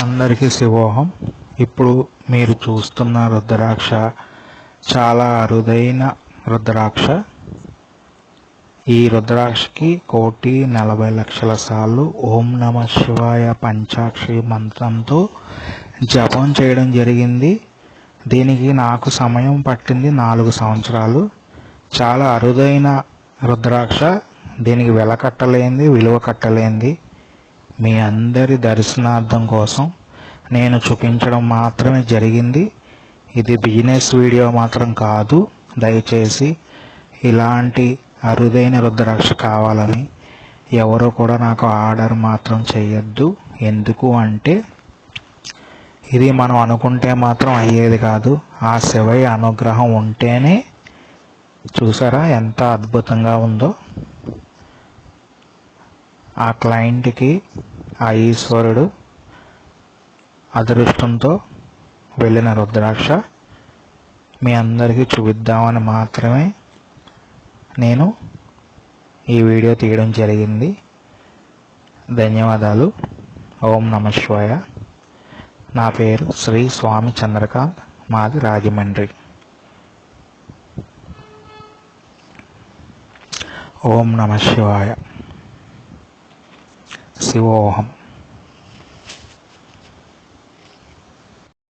అందరికీ శివోహం ఇప్పుడు మీరు చూస్తున్న రుద్రాక్ష చాలా అరుదైన రుద్రాక్ష. ఈ రుద్రాక్షకి కోటి నలభై లక్షల సార్లు ఓం నమ శివాయ పంచాక్షి మంత్రంతో జపం చేయడం జరిగింది. దీనికి నాకు సమయం పట్టింది నాలుగు సంవత్సరాలు. చాలా అరుదైన రుద్రాక్ష. దీనికి వెల కట్టలేంది విలువ కట్టలేంది మీ అందరి దర్శనార్థం కోసం నేను చూపించడం మాత్రమే జరిగింది. ఇది బిజినెస్ వీడియో మాత్రం కాదు. దయచేసి ఇలాంటి అరుదైన రుద్రాక్ష కావాలని ఎవరు కూడా నాకు ఆర్డర్ మాత్రం చేయొద్దు. ఎందుకు అంటే ఇది మనం అనుకుంటే మాత్రం అయ్యేది కాదు. ఆ శివయ్య అనుగ్రహం ఉంటేనే చూసారా ఎంత అద్భుతంగా ఉందో. ఆ క్లయింట్కి ఆ ఈశ్వరుడు అదృష్టంతో వెళ్ళిన రుద్రాక్ష మీ అందరికీ చూపిద్దామని మాత్రమే నేను ఈ వీడియో తీయడం జరిగింది. ధన్యవాదాలు. ఓం నమ శివాయ. నా పేరు శ్రీ స్వామి చంద్రకాంత్ మాది రాజమండ్రి. ఓం నమ శివాయ. శివోహం